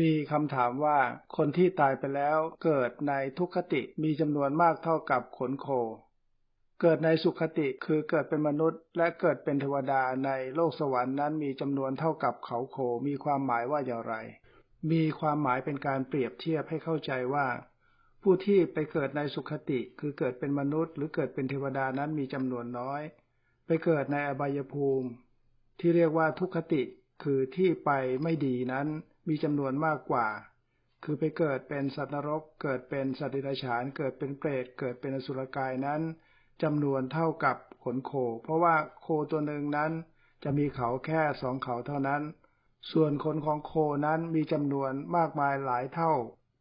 มีคำถามว่าคนที่ตายไปแล้วเกิดในทุกขติมีจำนวนมากเท่ากับขนโค เกิดในสุขติคือเกิดเป็นมนุษย์ และเกิดเป็นเทวดาในโลกสวรรค์นั้นมีจำนวนเท่ากับเขาโค มีความหมายว่าอย่างไร มีความหมายเป็นการเปรียบเทียบให้เข้าใจว่า ผู้ที่ไปเกิดในสุขติคือเกิดเป็นมนุษย์ หรือเกิดเป็นเทวดานั้นมีจำนวนน้อย ไปเกิดในอบายภูมิ ที่เรียกว่าทุกขติคือที่ไปไม่ดีนั้น มีจำนวนมากกว่า คือไปเกิดเป็นสัตว์นรก เกิดเป็นสัตว์ดิรัจฉาน เกิดเป็นเปรต เกิดเป็นอสุรกายนั้นจำนวนเท่ากับขนโค เพราะว่าโคตัวหนึ่งนั้น จะมีเขาแค่สองเขาเท่านั้น ส่วนขนของโคนั้นมีจำนวนมากมายหลายเท่า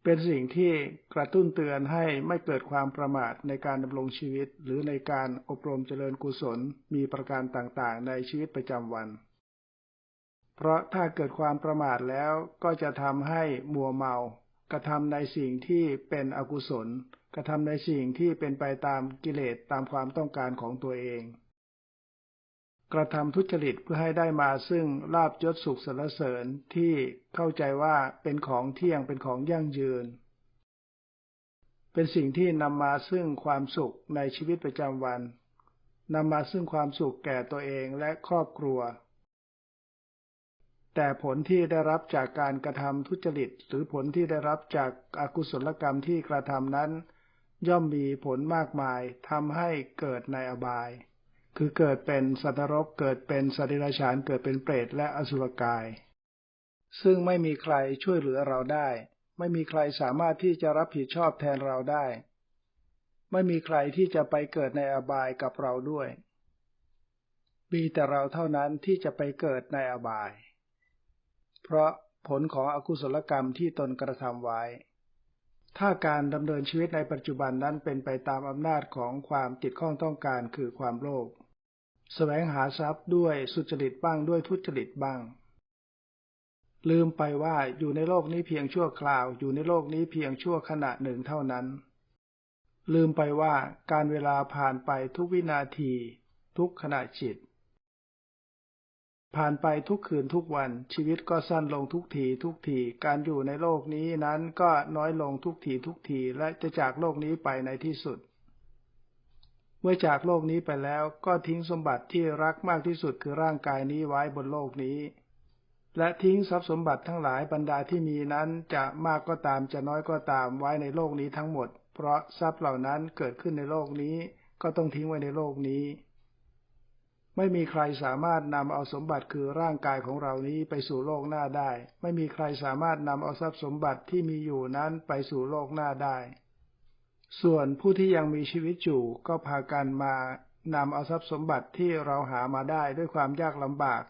เป็นสิ่งที่กระตุ้นเตือนให้ไม่เกิดความประมาทในการดำรงชีวิต หรือในการอบรมเจริญกุศล มีประการต่างๆ ในชีวิตประจำวัน เพราะถ้าเกิดความประมาทแล้วก็จะทำให้มัวเมา กระทำในสิ่งที่เป็นอกุศล กระทำในสิ่งที่เป็นไปตามกิเลสตามความต้องการของตัวเอง กระทำทุจริตเพื่อให้ได้มาซึ่งลาบยศสุขสรรเสริญที่เข้าใจว่าเป็นของเที่ยงเป็นของยั่งยืน เป็นสิ่งที่นำมาซึ่งความสุขในชีวิตประจำวันนำมาซึ่งความสุขแก่ตัวเองและครอบครัว แต่ผลที่ได้รับจากการกระทำทุจริต หรือผลที่ได้รับจากอากุศลกรรมที่กระทำนั้น ย่อมมีผลมากมายทำให้เกิดในอบาย คือเกิดเป็นสัตว์รกเกิดเป็นสัตว์ดิฉานเกิดเป็นเปรตและอสุรกาย ซึ่งไม่มีใครช่วยเหลือเราได้ ไม่มีใครสามารถที่จะรับผิดชอบแทนเราได้ ไม่มีใครที่จะไปเกิดในอบายกับเราด้วย มีแต่เราเท่านั้นที่จะไปเกิดในอบาย เพราะผลของอกุศลกรรมที่ตนกระทำไว้ ถ้าการดำเนินชีวิตในปัจจุบันนั้นเป็นไปตามอำนาจของความติดข้องต้องการคือความโลภแสวงหาทรัพย์ด้วยสุจริตบ้างด้วยทุจริตบ้าง ลืมไปว่าอยู่ในโลกนี้เพียงชั่วคราว อยู่ในโลกนี้เพียงชั่วขณะหนึ่งเท่านั้น ลืมไปว่าการเวลาผ่านไปทุกวินาที ทุกขณะจิต ผ่านไปทุกคืนทุกวัน ชีวิตก็สั้นลงทุกทีทุกที การอยู่ในโลกนี้นั้นก็น้อยลงทุกทีทุกทีและจะจากโลกนี้ไปในที่สุด เมื่อจากโลกนี้ไปแล้วก็ทิ้งสมบัติที่รักมากที่สุดคือร่างกายนี้ไว้บนโลกนี้ และทิ้งทรัพย์สมบัติทั้งหลายบรรดาที่มีนั้นจะมากก็ตามจะน้อยก็ตามไว้ในโลกนี้ทั้งหมด เพราะทรัพย์เหล่านั้นเกิดขึ้นในโลกนี้ก็ต้องทิ้งไว้ในโลกนี้ ไม่มีใครสามารถนำเอาสมบัติคือร่างกายของเรานี้ไปสู่โลกหน้าได้ ไม่มีใครสามารถนำเอาทรัพย์สมบัติที่มีอยู่นั้นไปสู่โลกหน้าได้ ส่วนผู้ที่ยังมีชีวิตอยู่ก็พากันมานำเอาทรัพย์สมบัติที่เราหามาได้ด้วยความยากลำบาก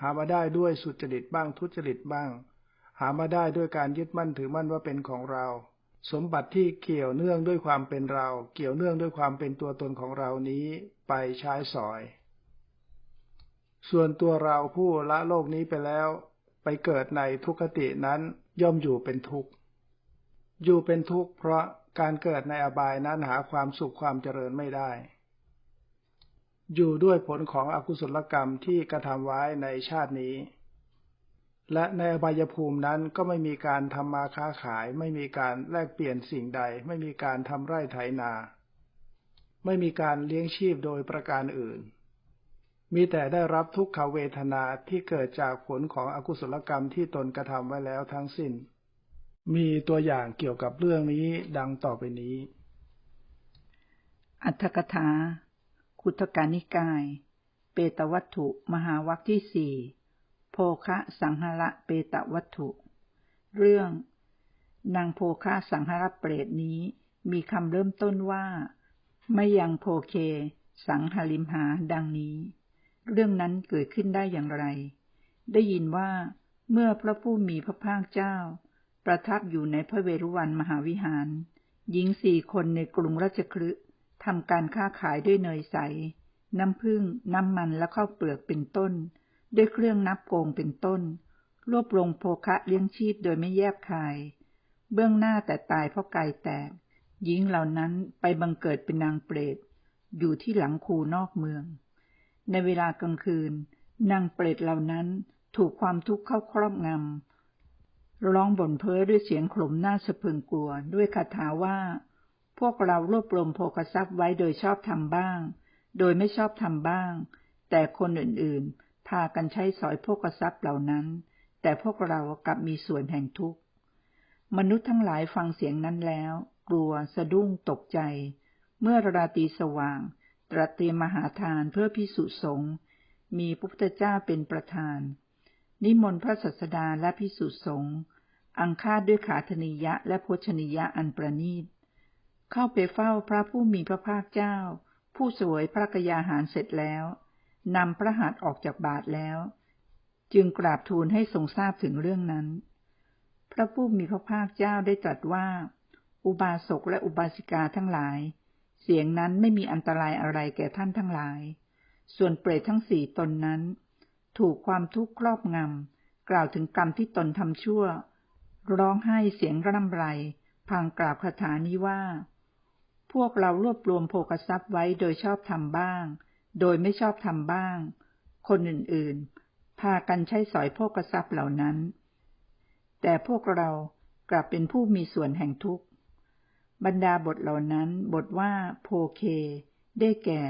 หามาได้ด้วยสุจริตบ้างทุจริตบ้าง หามาได้ด้วยการยึดมั่นถือมั่นว่าเป็นของเรา สมบัติที่เกี่ยวเนื่องด้วยความเป็นเรา เกี่ยวเนื่องด้วยความเป็นตัวตนของเรานี้ไปใช้สอย ส่วนตัวเราผู้ละโลกนี้ไปแล้ว ไปเกิดในทุกขตินั้นย่อมอยู่เป็นทุกข์ อยู่เป็นทุกข์เพราะการเกิดในอบายนั้นหาความสุขความเจริญไม่ได้ อยู่ด้วยผลของอกุศลกรรมที่กระทำไว้ในชาตินี้ และในอบายภูมินั้นก็ไม่มีการทำมาค้าขาย ไม่มีการแลกเปลี่ยนสิ่งใด ไม่มีการทำไร่ไถนา ไม่มีการเลี้ยงชีพโดยประการอื่น มีแต่ได้รับทุกขเวทนาที่เกิดจากผลของอกุศลกรรมที่ตนกระทำไว้แล้วทั้งสิ้น มีตัวอย่างเกี่ยวกับเรื่องนี้ดังต่อไปนี้ อัตถกถา คุตการนิกาย เปตวัตถุ มหาวัคที่สี่โภคะสังหระเปตวัตถุ เรื่องนางโภคะสังหระเปรตนี้มีคำเริ่มต้นว่า ไม่ยังโพเค สังหลิมหาดังนี้ เรื่องนั้นเกิดขึ้นได้อย่างไร ได้ยินว่าเมื่อพระผู้มีพระภาคเจ้า ประทับอยู่ในพระเวรุวันมหาวิหาร หญิงสี่คนในกรุงราชคฤห์ทำการค้าขายด้วยเนยใส น้ำผึ้งน้ำมันและข้าวเปลือกเป็นต้น ด้วยเครื่องนับโกงเป็นต้น รวบรวมโภคะเลี้ยงชีพโดยไม่แยบคาย เบื้องหน้าแต่ตายเพราะกายแตกหญิงเหล่านั้นไปบังเกิดเป็นนางเปรตอยู่ที่หลังคูนอกเมือง ในเวลากลางคืน นางเปรตเหล่านั้นถูกความทุกข์เข้าครอบงำร้องบ่นเพ้อด้วยเสียงขลมหน้าสะพรึงกลัว ด้วยคาถาว่า พวกเรารวบรวมโภคทรัพย์ไว้โดยชอบทำบ้าง โดยไม่ชอบทำบ้าง แต่คนอื่นๆ พากันใช้สอยโภคทรัพย์เหล่านั้น แต่พวกเรากลับมีส่วนแห่งทุกข์ มนุษย์ทั้งหลายฟังเสียงนั้นแล้ว กลัวสะดุ้งตกใจ เมื่อราตรีสว่าง ตรัสเตรียมมหาทานเพื่อพิสุสงฆ์มีพระพุทธเจ้าเป็นประธาน นิมนต์พระศัสดาและพิสุสงฆ์อังคาดด้วยขาธนิยะและโพชนิยะอันประณีต เข้าไปเฝ้าพระผู้มีพระภาคเจ้า ผู้สวยพระกยาหารเสร็จแล้วนำพระหัตถ์ออกจากบาทแล้ว จึงกราบทูลให้ทรงทราบถึงเรื่องนั้น พระผู้มีพระภาคเจ้าได้ตรัสว่า อุบาสกและอุบาสิกาทั้งหลาย เสียงนั้นไม่มีอันตรายอะไรแก่ท่านทั้งหลาย ส่วนเปรตทั้งสี่ตนนั้น ถูกความทุกข์ครอบงำ กล่าวถึงกรรมที่ตนทำชั่ว ร้องไห้เสียงร่ำไร พังกราบคาถานี้ว่า พวกเรารวบรวมโภกทรัพย์ไว้โดยชอบทำบ้าง โดยไม่ชอบทำบ้าง คนอื่นๆ พากันใช้สอยโภกทรัพย์เหล่านั้น แต่พวกเรากลับเป็นผู้มีส่วนแห่งทุกข์ บรรดาบทเหล่านั้น บทว่าโพเค ได้แก่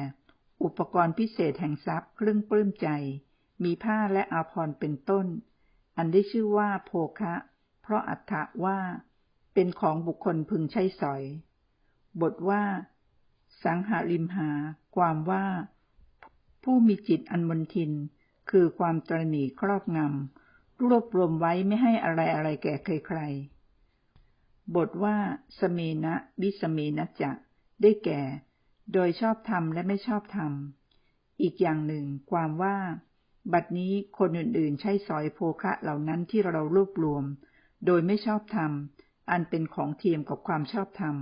อุปกรณ์พิเศษแห่งทรัพย์เครื่องปลื้มใจ มีผ้าและอาภรณ์เป็นต้น อันได้ชื่อว่าโภคะ เพราะอัฏฐะว่า เป็นของบุคคลพึงใช้สอย บทว่า สังหาริมหา ความว่า ผู้มีจิตอันมนทิน คือความตรณีครอบงำรวบรวมไว้ไม่ให้อะไรอะไรแก่ใครๆ บทว่าสเมนะวิสเมนะจะได้แก่ โดยชอบธรรมและไม่ชอบธรรม อีกอย่างหนึ่ง ความว่า บัดนี้คนอื่นๆ ใช้สอยโภคะเหล่านั้นที่เรารวบรวม โดยไม่ชอบธรรม อันเป็นของเทียมกับความชอบธรรม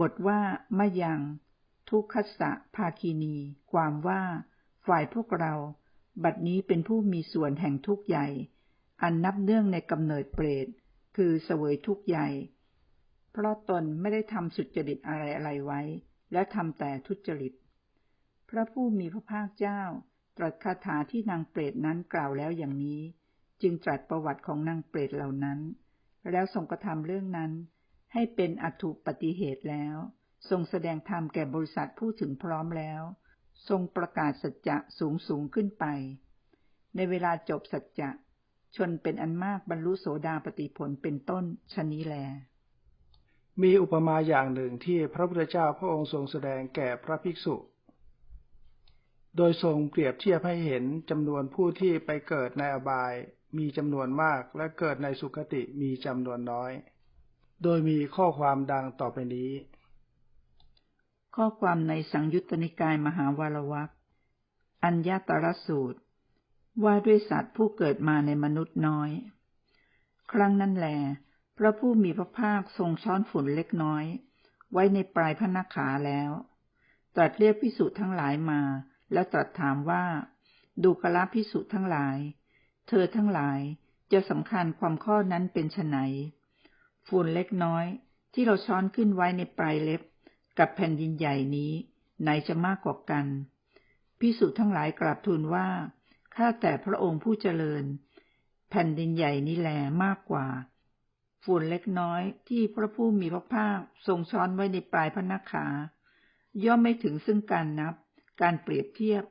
บทว่ามายัง ทุกขสะภาคีนี ความว่า ฝ่ายพวกเรา บัดนี้เป็นผู้มีส่วนแห่งทุกข์ใหญ่ อันนับเนื่องในกำเนิดเปรต คือเสวยทุกข์ใหญ่ เพราะตนไม่ได้ทำสุจริตอะไรอะไรไว้ และทำแต่ทุจริต พระผู้มีพระภาคเจ้า ตรัสคาถาที่นางเปรตนั้นกล่าวแล้วอย่างนี้ จึงตรัสประวัติของนางเปรตเหล่านั้น แล้วทรงกระทำเรื่องนั้น ให้เป็นอัตุปฏิเหตุแล้ว ทรงแสดงธรรมแก่บริษัทผู้ถึงพร้อมแล้ว ทรงประกาศสัจจะสูงสูงขึ้นไป ในเวลาจบสัจจะ ชนเป็นอันมากบรรลุโสดาปฏิผลเป็นต้นชนี้แล มีอุปมาอย่างหนึ่งที่พระพุทธเจ้าพระองค์ทรงแสดงแก่พระภิกษุ โดยทรงเปรียบเทียบให้เห็นจำนวนผู้ที่ไปเกิดในอบายมีจำนวนมากและเกิดในสุคติมีจำนวนน้อย โดยมีข้อความดังต่อไปนี้ ข้อความในสังยุตตนิกายมหาวารวักอัญญตรสูตร ว่าด้วยสัตว์ผู้เกิดมาในมนุษย์น้อย ครั้งนั้นแหลพระผู้มีพระภาคทรงช้อนฝุ่นเล็กน้อย ไว้ในปลายพระนาขาแล้ว ตรัสเรียกพิสุทั้งหลายมา แล้วตรัสถามว่า ดูกละพิสุทั้งหลาย เธอทั้งหลายจะสำคัญความข้อนั้นเป็นไฉนฝุ่นเล็กน้อย ที่เราช้อนขึ้นไว้ในปลายเล็บ กับแผ่นดินใหญ่นี้ ไหนจะมากกว่ากันพิสุทั้งหลายกราบทูลว่า ข้าแต่พระองค์ผู้เจริญ แผ่นดินใหญ่นี้แลมากกว่า ฝุ่นเล็กน้อยที่พระผู้มีพระภาคทรงช้อนไว้ในปลายพระนักขาย่อมไม่ถึงซึ่งการนับ การเปรียบเทียบ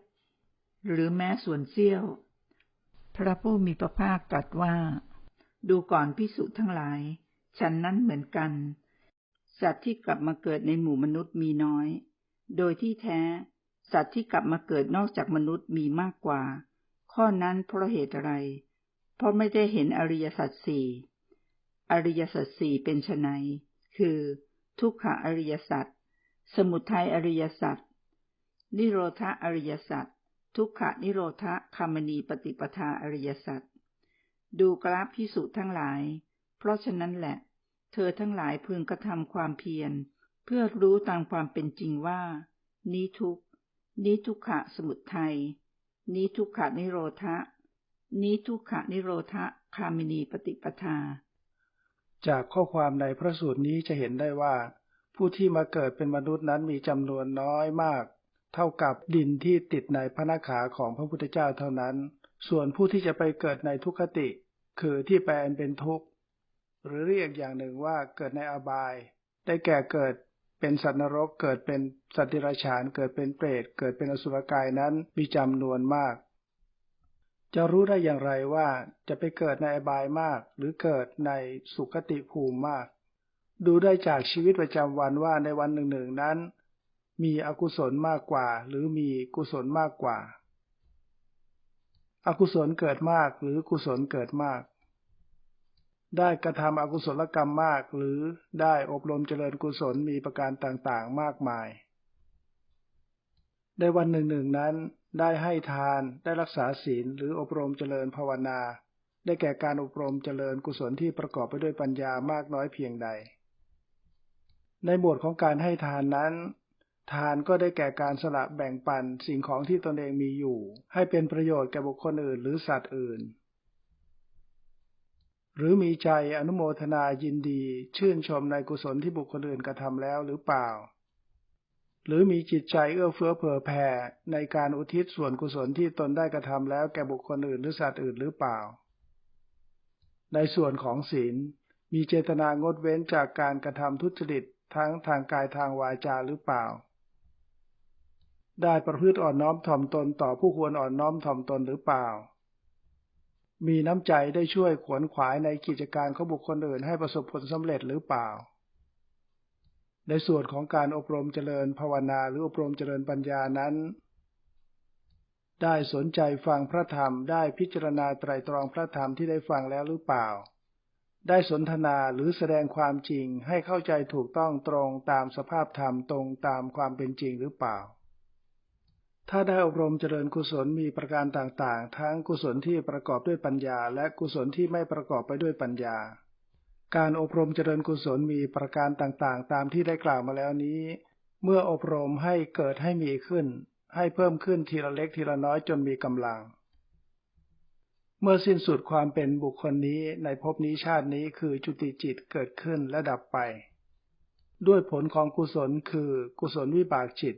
หรือแม้ส่วนเสี้ยว พระผู้มีพระภาคตรัสว่า ดูก่อนพิสุทั้งหลาย ฉันนั้นเหมือนกัน สัตว์ที่กลับมาเกิดในหมู่มนุษย์มีน้อย โดยที่แท้ สัตว์ที่กลับมาเกิดนอกจากมนุษย์มีมากกว่า ข้อนั้นเพราะเหตุอะไร เพราะไม่ได้เห็นอริยสัจสี่อริยสัจสี่เป็นไฉนคือ ทุกขอริยสัจสมุทัยอริยสัจนิโรธอริยสัจทุกขนิโรธคามณีปฏิปทาอริยสัจดูกราฟพิสุทั้งหลาย เพราะฉะนั้นแหละ เธอทั้งหลายพึงกระทำความเพียร เพื่อรู้ตามความเป็นจริงว่า นี้ทุกนี้ทุกขะสมุทัย นี้ทุกขนิโรธะ นี้ทุกขนิโรธคามินีปฏิปทา จากข้อความในพระสูตรนี้จะเห็นได้ว่า ผู้ที่มาเกิดเป็นมนุษย์นั้นมีจำนวนน้อยมาก เท่ากับดินที่ติดในพระนาขาของพระพุทธเจ้าเท่านั้น ส่วนผู้ที่จะไปเกิดในทุกขติ คือที่แปลเป็นทุกข์ หรือเรียกอย่างหนึ่งว่าเกิดในอบาย ได้แก่เกิด เป็นสัตว์นรกเกิดเป็นสัตว์ดิรัจฉานเกิดเป็นเปรตเกิดเป็นอสุรกายนั้นมีจำนวนมาก จะรู้ได้อย่างไรว่าจะไปเกิดในอบายมาก หรือเกิดในสุคติภูมิมาก ดูได้จากชีวิตประจำวันว่าในวันหนึ่งๆนั้น มีอกุศลมากกว่า หรือมีกุศลมากกว่า อกุศลเกิดมากหรือกุศลเกิดมาก ได้กระทำอกุศลกรรมมาก หรือได้อบรมเจริญกุศลมีประการต่างๆมากมาย ในวันหนึ่งๆนั้น ได้ให้ทานได้รักษาศีลหรืออบรมเจริญภาวนา ได้แก่การอบรมเจริญกุศลที่ประกอบไปด้วยปัญญามากน้อยเพียงใด ในหมวดของการให้ทานนั้น ทานก็ได้แก่การสละแบ่งปันสิ่งของที่ตนเองมีอยู่ ให้เป็นประโยชน์แก่บุคคลอื่นหรือสัตว์อื่น หรือมีใจอนุโมทนายินดี ชื่นชมในกุศลที่บุคคลอื่นกระทำแล้วหรือเปล่า หรือมีจิตใจเอื้อเฟื้อเผื่อแผ่ในการอุทิศส่วนกุศลที่ตนได้กระทำแล้วแก่บุคคลอื่นหรือสัตว์อื่นหรือเปล่า ในส่วนของศีล มีเจตนางดเว้นจากการกระทำทุจริตทั้งทางกายทางวาจาหรือเปล่า ได้ประพฤติอ่อนน้อมถ่อมตนต่อผู้ควรอ่อนน้อมถ่อมตนหรือเปล่า มีน้ำใจได้ช่วยขวนขวายในกิจการของบุคคลอื่นให้ประสบผลสำเร็จหรือเปล่า ในส่วนของการอบรมเจริญภาวนาหรืออบรมเจริญปัญญานั้น ได้สนใจฟังพระธรรมได้พิจารณาไตรตรองพระธรรมที่ได้ฟังแล้วหรือเปล่า ได้สนทนาหรือแสดงความจริงให้เข้าใจถูกต้องตรงตามสภาพธรรมตรงตามความเป็นจริงหรือเปล่า ถ้าได้อบรมเจริญกุศลมีประการต่างๆ ทั้งกุศลที่ประกอบด้วยปัญญา และกุศลที่ไม่ประกอบไปด้วยปัญญา การอบรมเจริญกุศลมีประการต่างๆ ตามที่ได้กล่าวมาแล้วนี้ เมื่ออบรมให้เกิดให้มีขึ้น ให้เพิ่มขึ้นทีละเล็กทีละน้อยจนมีกำลัง เมื่อสิ้นสุดความเป็นบุคคลนี้ในภพนี้ชาตินี้คือจุติจิตเกิดขึ้นและดับไป ด้วยผลของกุศลคือกุศลวิบากจิต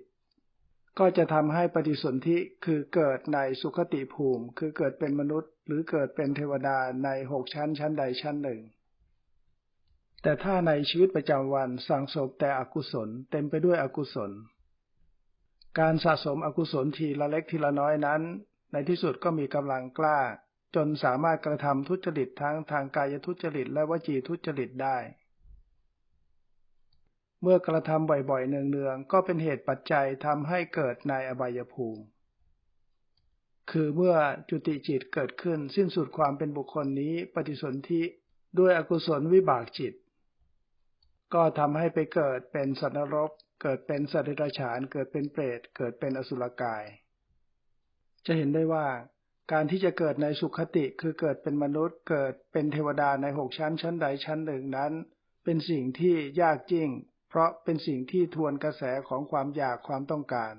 ก็จะทำให้ปฏิสนธิคือเกิดในสุขติภูมิ คือเกิดเป็นมนุษย์ หรือเกิดเป็นเทวดาในหกชั้นชั้นใดชั้นหนึ่ง แต่ถ้าในชีวิตประจำวันสั่งสมแต่อกุศลเต็มไปด้วยอกุศล การสะสมอกุศลทีละเล็กทีละน้อยนั้น ในที่สุดก็มีกำลังกล้า จนสามารถกระทำทุจริตทั้งทางกายทุจริตและวจีทุจริตได้ เมื่อกระทำบ่อยๆ เนืองๆ ก็เป็นเหตุปัจจัยทำให้เกิดในอบายภูมิ คือเมื่อจุติจิตเกิดขึ้นสิ้นสุดความเป็นบุคคลนี้ปฏิสนธิด้วยอกุศลวิบากจิต ก็ทำให้ไปเกิดเป็นสัตว์นรก เกิดเป็นสัตว์เดรัจฉาน เกิดเป็นเปรต เกิดเป็นอสุรกาย จะเห็นได้ว่าการที่จะเกิดในสุขติคือเกิดเป็นมนุษย์เกิดเป็นเทวดาในหกชั้นชั้นใดชั้นหนึ่งนั้น เป็นสิ่งที่ยากจริง เพราะเป็นสิ่งที่ทวนกระแสของความอยากความต้องการ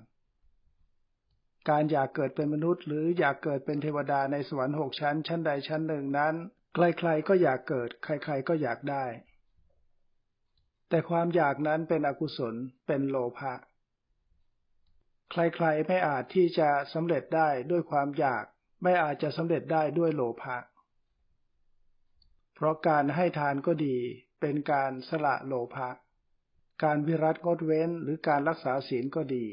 การอยากเกิดเป็นมนุษย์ หรืออยากเกิดเป็นเทวดาในสวรรค์หกชั้น ชั้นใดชั้นหนึ่งนั้น ใครๆก็อยากเกิด ใครๆก็อยากได้ แต่ความอยากนั้นเป็นอกุศล เป็นโลภะ ใครๆไม่อาจที่จะสำเร็จได้ด้วยความอยาก ไม่อาจจะสำเร็จได้ด้วยโลภะ เพราะการให้ทานก็ดี เป็นการสละโลภะ การวิรัตงดเว้นหรือการรักษาศีลก็ดี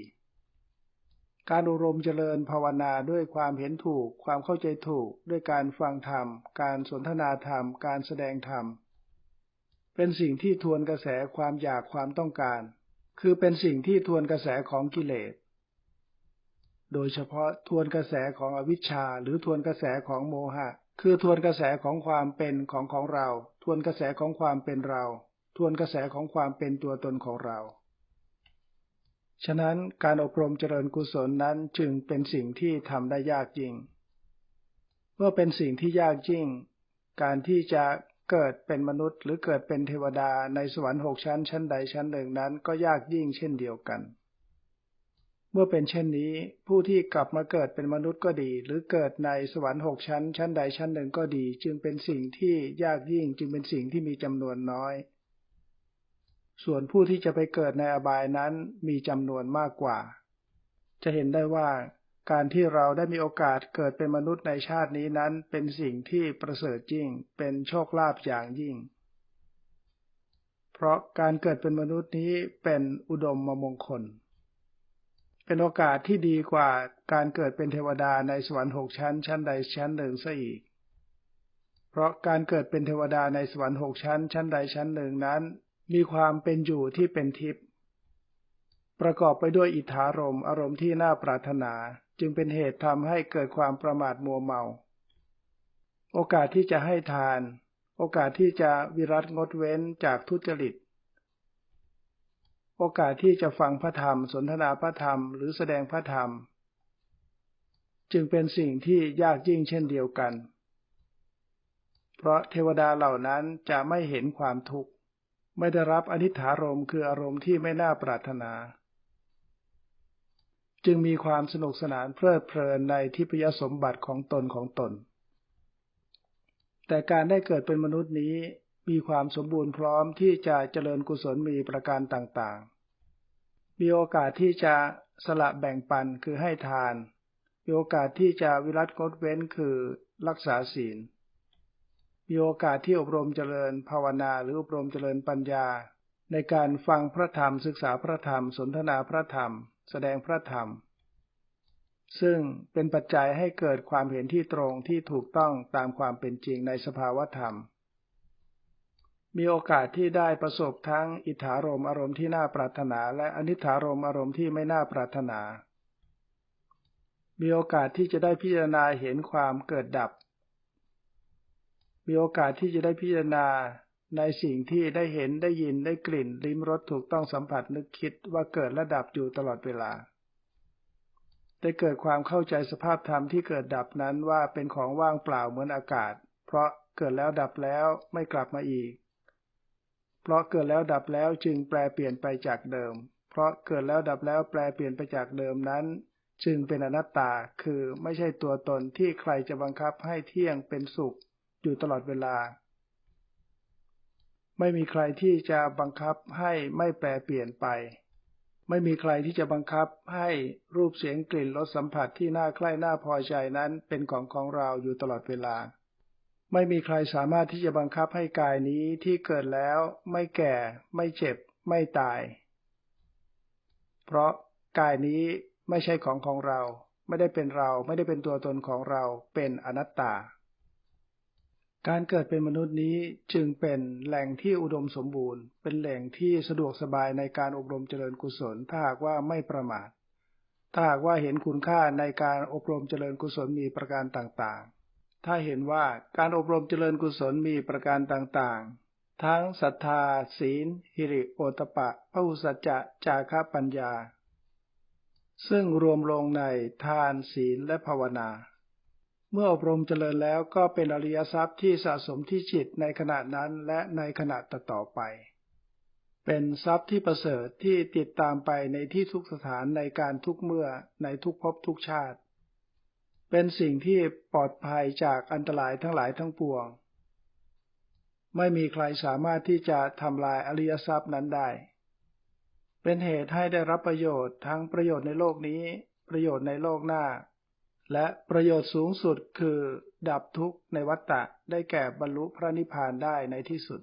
การอบรมเจริญภาวนาด้วยความเห็นถูก ความเข้าใจถูก ด้วยการฟังธรรม การสนทนาธรรม การแสดงธรรม เป็นสิ่งที่ทวนกระแสความอยากความต้องการ คือเป็นสิ่งที่ทวนกระแสของกิเลส โดยเฉพาะทวนกระแสของอวิชชา หรือทวนกระแสของโมหะ คือทวนกระแสของความเป็นของของเรา ทวนกระแสของความเป็นเรา ทวนกระแสของความเป็นตัวตนของเรา ฉะนั้นการอบรมเจริญกุศลนั้นจึงเป็นสิ่งที่ทำได้ยากจริง เมื่อเป็นสิ่งที่ยากจริง การที่จะเกิดเป็นมนุษย์ หรือเกิดเป็นเทวดาในสวรรค์หกชั้น ชั้นใดชั้นหนึ่งนั้นก็ยากยิ่งเช่นเดียวกัน เมื่อเป็นเช่นนี้ ผู้ที่กลับมาเกิดเป็นมนุษย์ก็ดี หรือเกิดในสวรรค์หกชั้น ชั้นใดชั้นหนึ่งก็ดี จึงเป็นสิ่งที่ยากยิ่งจึงเป็นสิ่งที่มีจำนวนน้อย ส่วนผู้ที่จะไปเกิดในอบายนั้นมีจำนวนมากกว่า จะเห็นได้ว่าการที่เราได้มีโอกาสเกิดเป็นมนุษย์ในชาตินี้นั้น เป็นสิ่งที่ประเสริฐจริง เป็นโชคลาภอย่างยิ่ง เพราะการเกิดเป็นมนุษย์นี้เป็นอุดมมงคล เป็นโอกาสที่ดีกว่าการเกิดเป็นเทวดาในสวรรค์หกชั้น ชั้นใดชั้นหนึ่งซะอีก เพราะการเกิดเป็นเทวดาในสวรรค์หกชั้น ชั้นใดชั้นหนึ่งนั้น มีความเป็นอยู่ที่เป็นทิพย์ประกอบไปด้วยอิทธารมอารมณ์ที่น่าปรารถนาจึงเป็นเหตุทำให้เกิดความประมาทมัวเมา โอกาสที่จะให้ทาน โอกาสที่จะวิรัตงดเว้นจากทุจริต โอกาสที่จะฟังพระธรรม สนทนาพระธรรมหรือแสดงพระธรรม จึงเป็นสิ่งที่ยากยิ่งเช่นเดียวกัน เพราะเทวดาเหล่านั้นจะไม่เห็นความทุกข์ ไม่ได้รับอนิถารมคืออารมณ์ที่ไม่น่าปรารถนา จึงมีความสนุกสนานเพลิดเพลินในทิพยสมบัติของตนของตน แต่การได้เกิดเป็นมนุษย์นี้มีความสมบูรณ์พร้อมที่จะเจริญกุศลมีประการต่างๆ มีโอกาสที่จะสละแบ่งปันคือให้ทาน มีโอกาสที่จะวิรัตงดเว้นคือรักษาศีล มีโอกาสที่อบรมเจริญภาวนาหรืออบรมเจริญปัญญา ในการฟังพระธรรมศึกษาพระธรรม สนทนาพระธรรม แสดงพระธรรม ซึ่งเป็นปัจจัยให้เกิดความเห็นที่ตรงที่ถูกต้องตามความเป็นจริงในสภาวธรรม มีโอกาสที่ได้ประสบทั้งอิทธารมอารมณ์ที่น่าปรารถนา และอนิถารมอารมณ์ที่ไม่น่าปรารถนา มีโอกาสที่จะได้พิจารณาเห็นความเกิดดับ มีโอกาสที่จะได้พิจารณาในสิ่งที่ได้เห็นได้ยินได้กลิ่น ลิ้มรสถูกต้องสัมผัสนึกคิดว่าเกิดและดับอยู่ตลอดเวลา ได้เกิดความเข้าใจสภาพธรรมที่เกิดดับนั้นว่าเป็นของว่างเปล่าเหมือนอากาศ เพราะเกิดแล้วดับแล้วไม่กลับมาอีก เพราะเกิดแล้วดับแล้วจึงแปลเปลี่ยนไปจากเดิม เพราะเกิดแล้วดับแล้วแปลเปลี่ยนไปจากเดิมนั้น จึงเป็นอนัตตาคือไม่ใช่ตัวตนที่ใครจะบังคับให้เที่ยงเป็นสุข อยู่ตลอดเวลา ไม่มีใครที่จะบังคับให้ไม่แปรเปลี่ยนไป ไม่มีใครที่จะบังคับให้รูปเสียงกลิ่นรสสัมผัสที่น่าใคร่น่าพอใจนั้นเป็นของของเราอยู่ตลอดเวลา ไม่มีใครสามารถที่จะบังคับให้กายนี้ที่เกิดแล้ว ไม่แก่ ไม่เจ็บ ไม่ตาย เพราะกายนี้ไม่ใช่ของของเรา ไม่ได้เป็นเราไม่ได้เป็นตัวตนของเราเป็นอนัตตา การเกิดเป็นมนุษย์นี้จึงเป็นแหล่งที่อุดมสมบูรณ์ เป็นแหล่งที่สะดวกสบายในการอบรมเจริญกุศล ถ้าหากว่าไม่ประมาท ถ้าหากว่าเห็นคุณค่าในการอบรมเจริญกุศลมีประการต่างๆ ถ้าเห็นว่าการอบรมเจริญกุศลมีประการต่างๆ ทั้งศรัทธา ศีล หิริโอตปะพหุสัจจะ จาคะปัญญา ซึ่งรวมลงในทานศีลและภาวนา เมื่ออบรมเจริญแล้วก็เป็นอริยทรัพย์ที่สะสมที่จิตในขณะนั้นและในขณะต่อไป เป็นทรัพย์ที่ประเสริฐที่ติดตามไปในที่ทุกสถานในการทุกเมื่อในทุกภพทุกชาติ เป็นสิ่งที่ปลอดภัยจากอันตรายทั้งหลายทั้งปวง ไม่มีใครสามารถที่จะทำลายอริยทรัพย์นั้นได้ เป็นเหตุให้ได้รับประโยชน์ทั้งประโยชน์ในโลกนี้ ประโยชน์ในโลกหน้า และประโยชน์สูงสุดคือดับทุกข์ในวัฏฏะได้แก่บรรลุพระนิพพานได้ในที่สุด